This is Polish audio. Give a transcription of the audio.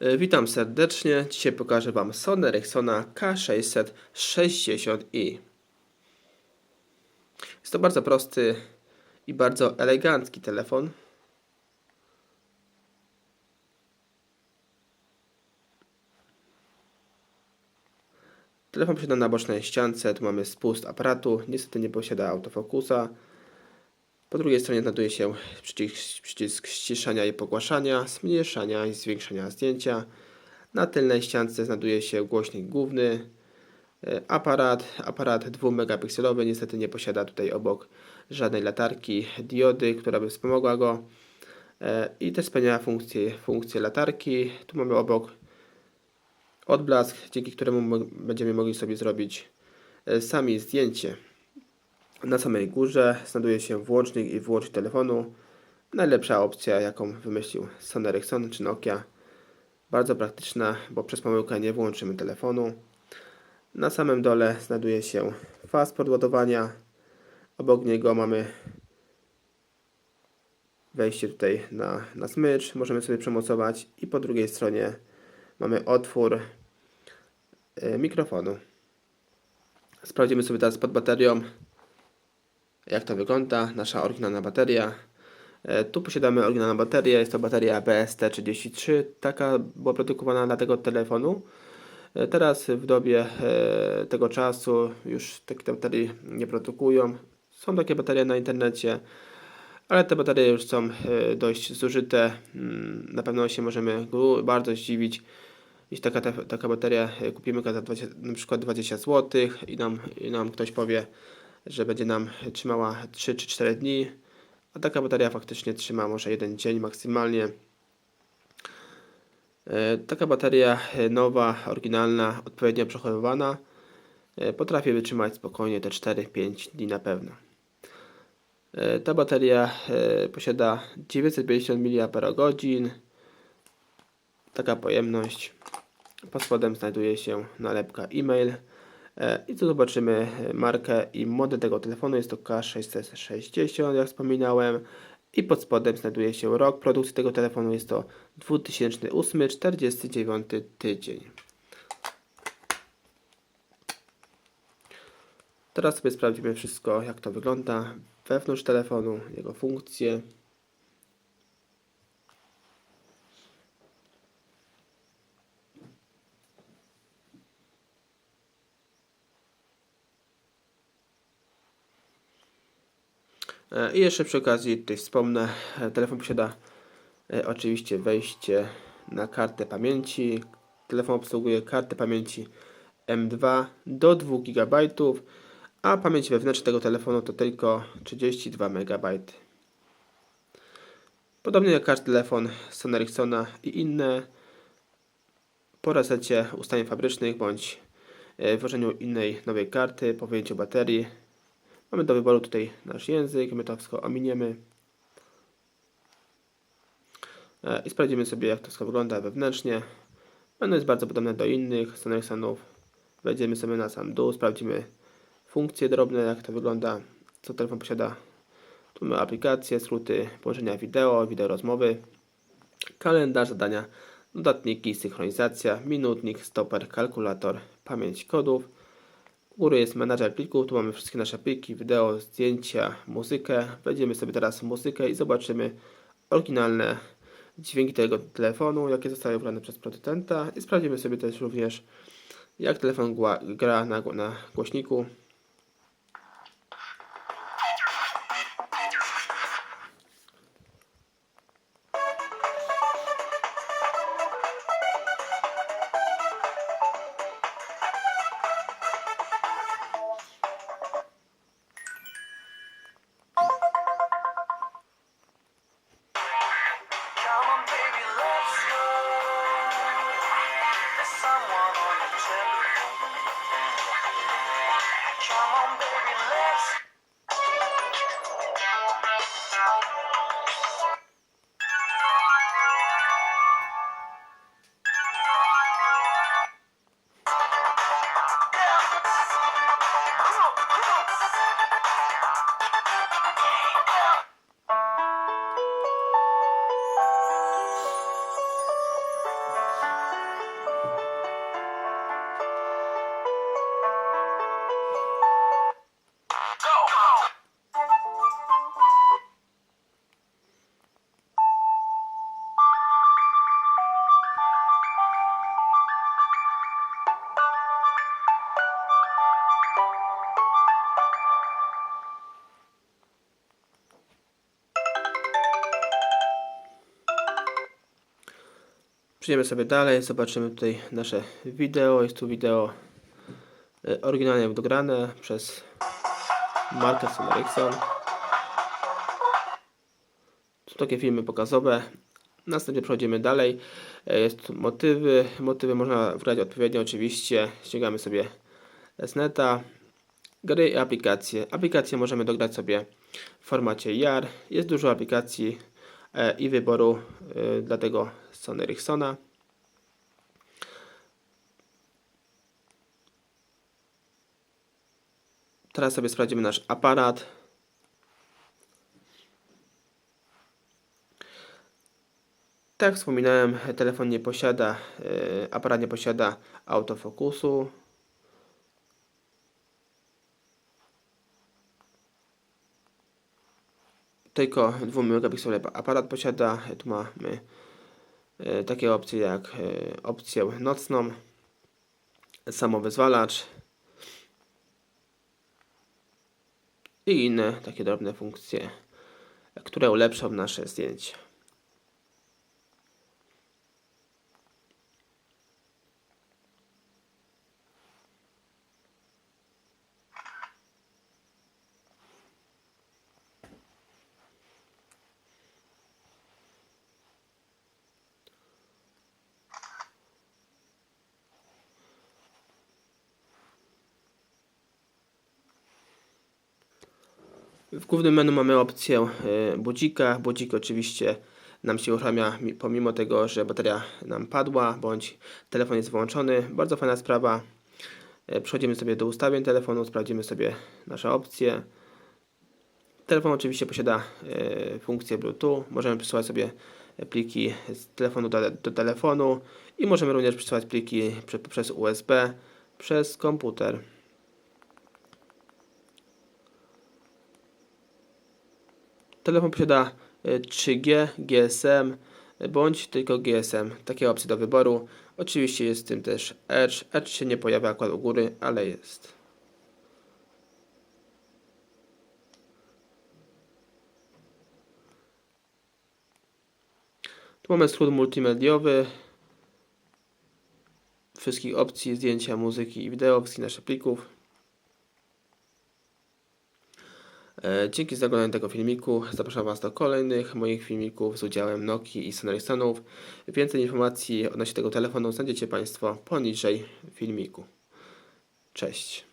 E, Witam serdecznie. Dzisiaj pokażę Wam Sony Ericssona K660i. Jest to bardzo prosty i bardzo elegancki telefon. Telefon posiada na bocznej ściance, tu mamy spust aparatu, niestety nie posiada autofokusa. Po drugiej stronie znajduje się przycisk, przycisk ściszania i pogłaszania, zmniejszania i zwiększania zdjęcia. Na tylnej ściance znajduje się głośnik główny, e, aparat, aparat 2 megapikselowy, niestety nie posiada tutaj obok żadnej latarki, diody, która by wspomogła go e, i też spełnia funkcję, funkcję latarki. Tu mamy obok odblask, dzięki któremu będziemy mogli sobie zrobić e, sami zdjęcie. Na samej górze znajduje się włącznik i wyłącznik telefonu. Najlepsza opcja, jaką wymyślił Sony Ericsson czy Nokia. Bardzo praktyczna, bo przez pomyłkę nie włączymy telefonu. Na samym dole znajduje się fast podładowania. Obok niego mamy wejście tutaj na, na smycz. Możemy sobie przemocować i po drugiej stronie mamy otwór e, mikrofonu. Sprawdzimy sobie teraz pod baterią jak to wygląda, nasza oryginalna bateria. E, Tu posiadamy oryginalną baterię, jest to bateria BST33, taka była produkowana dla tego telefonu. E, Teraz w dobie e, tego czasu już takie baterie nie produkują. Są takie baterie na internecie, ale te baterie już są dość zużyte. Mm, Na pewno się możemy bardzo zdziwić, jeśli taka, ta- taka bateria kupimy za 20, na przykład 20 zł i nam, i nam ktoś powie, że będzie nam trzymała 3 czy 4 dni, a taka bateria faktycznie trzyma może jeden dzień maksymalnie. E, Taka bateria e, nowa, oryginalna, odpowiednio przechowywana e, potrafi wytrzymać spokojnie te 4-5 dni na pewno. Ta bateria posiada 950 mAh, taka pojemność. Pod spodem znajduje się nalepka e-mail. E, I tu zobaczymy e, markę i model tego telefonu. Jest to K660, jak wspominałem. I pod spodem znajduje się rok produkcji tego telefonu. Jest to 2008, 49 tydzień. Teraz sobie sprawdzimy wszystko, jak to wygląda wewnątrz telefonu, jego funkcje. I jeszcze przy okazji tutaj wspomnę, e, telefon posiada e, oczywiście wejście na kartę pamięci. Telefon obsługuje kartę pamięci M2 do 2 GB, a pamięć wewnętrzna tego telefonu to tylko 32 MB. Podobnie jak każdy telefon Sony Ericssona i inne, po resecie ustawień fabrycznych bądź e, włożeniu innej nowej karty, po wyjęciu baterii Mamy do wyboru tutaj nasz język, my to wszystko ominiemy. E, I sprawdzimy sobie, jak to wszystko wygląda wewnętrznie. Ono jest bardzo podobne do innych Sony Ericssonów. Wejdziemy sobie na sam dół, sprawdzimy funkcje drobne, jak to wygląda, co telefon posiada. Tu mamy aplikacje, skróty połączenia wideo, wideo rozmowy, kalendarz, zadania, dodatniki, synchronizacja, minutnik, stoper, kalkulator, pamięć kodów. U góry jest menadżer plików, tu mamy wszystkie nasze pliki, wideo, zdjęcia, muzykę. Wejdziemy sobie teraz muzykę i zobaczymy oryginalne dźwięki tego telefonu, jakie zostały ubrane przez producenta i sprawdzimy sobie też również jak telefon gra na, na głośniku. Przejdziemy sobie dalej, zobaczymy tutaj nasze wideo. Jest tu wideo e, oryginalnie dograne przez Sony Ericsson. Są takie filmy pokazowe. Następnie przechodzimy dalej. E, Jest motywy. Motywy można wgrać odpowiednio oczywiście. Ściągamy sobie SNETA. Gry i aplikacje. Aplikacje możemy dograć sobie w formacie JAR. Jest dużo aplikacji i wyboru e, dla tego Sony Ericssona. Teraz sobie sprawdzimy nasz aparat. Tak jak wspominałem, telefon nie posiada, e, aparat nie posiada autofokusu. Tylko 2 megapikselowy aparat posiada. Tu mamy e, takie opcje jak e, opcję nocną, samowyzwalacz i inne takie drobne funkcje, które ulepszą nasze zdjęcie. W głównym menu mamy opcję e, budzika. Budzik oczywiście nam się uruchamia mi- pomimo tego, że bateria nam padła, bądź telefon jest wyłączony. Bardzo fajna sprawa. E, Przechodzimy sobie do ustawień telefonu, sprawdzimy sobie nasze opcje. Telefon oczywiście posiada e, funkcję Bluetooth. Możemy przesyłać sobie pliki z telefonu do, do telefonu i możemy również przesyłać pliki prze, przez USB przez komputer. Telefon posiada e, 3G, GSM e, bądź tylko GSM. Takie opcje do wyboru. Oczywiście jest w tym też Edge. Edge się nie pojawia akurat u góry, ale jest. Tu mamy skrót multimediowy. Wszystkich opcji, zdjęcia, muzyki i wideo, wszystkich naszych plików. Dzięki za oglądanie tego filmiku. Zapraszam Was do kolejnych moich filmików z udziałem Nokii i Sony Ericssonów. Więcej informacji odnośnie tego telefonu znajdziecie Państwo poniżej filmiku. Cześć.